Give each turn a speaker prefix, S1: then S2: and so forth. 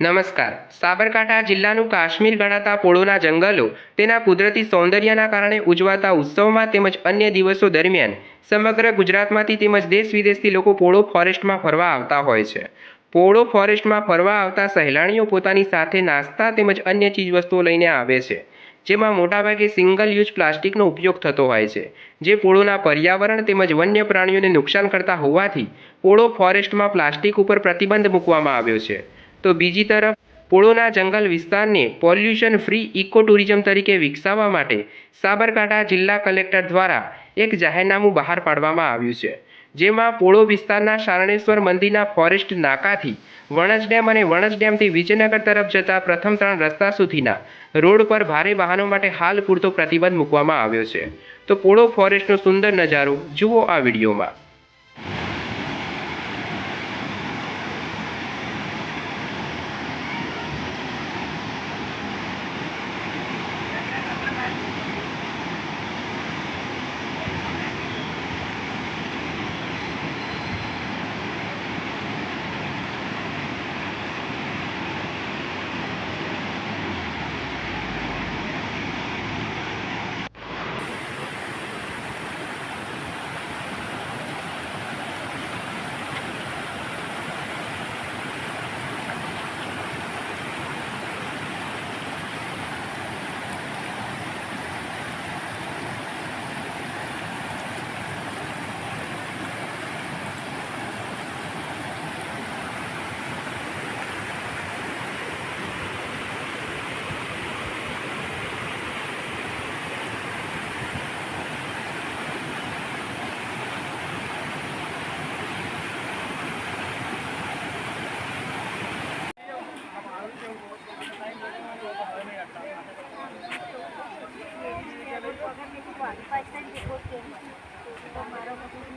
S1: નમસ્કાર. સાબરકાંઠા જિલ્લાનું કાશ્મીર ગણાતા પોળોના જંગલો તેના કુદરતી સૌંદર્યના કારણે ઉજવાતા ઉત્સવમાં તેમજ અન્ય દિવસો દરમિયાન સમગ્ર ગુજરાતમાંથી તેમજ દેશ વિદેશથી લોકો પોળો ફોરેસ્ટમાં ફરવા આવતા હોય છે. પોળો ફોરેસ્ટમાં ફરવા આવતા સહેલાણીઓ પોતાની સાથે નાસ્તા તેમજ અન્ય ચીજવસ્તુઓ લઈને આવે છે, જેમાં મોટાભાગે સિંગલ યુઝ પ્લાસ્ટિકનો ઉપયોગ થતો હોય છે, જે પોળોના પર્યાવરણ તેમજ વન્ય પ્રાણીઓને નુકસાન કરતા હોવાથી પોળો ફોરેસ્ટમાં પ્લાસ્ટિક ઉપર પ્રતિબંધ મૂકવામાં આવ્યો છે. તો બીજી તરફ, પોળોના જંગલ વિસ્તારને પોલ્યુશન ફ્રી ઇકો ટુરિઝમ તરીકે વિકસાવવા માટે સાબરકાંઠા જિલ્લા કલેક્ટર દ્વારા એક જાહેરનામું બહાર પાડવામાં આવ્યું છે, જેમાં પોળો વિસ્તારના શારણેશ્વર મંદિરના ફોરેસ્ટ નાકાથી વણજ ડેમ અને વણજ ડેમથી વિજયનગર તરફ જતા પ્રથમ ત્રણ રસ્તા સુધીના રોડ પર ભારે વાહનો માટે હાલ પૂરતો પ્રતિબંધ મૂકવામાં આવ્યો છે. તો પોળો ફોરેસ્ટનો સુંદર નજારો જુઓ આ વિડીયોમાં. પણ પૈસા જે પોતે તો મારો બધું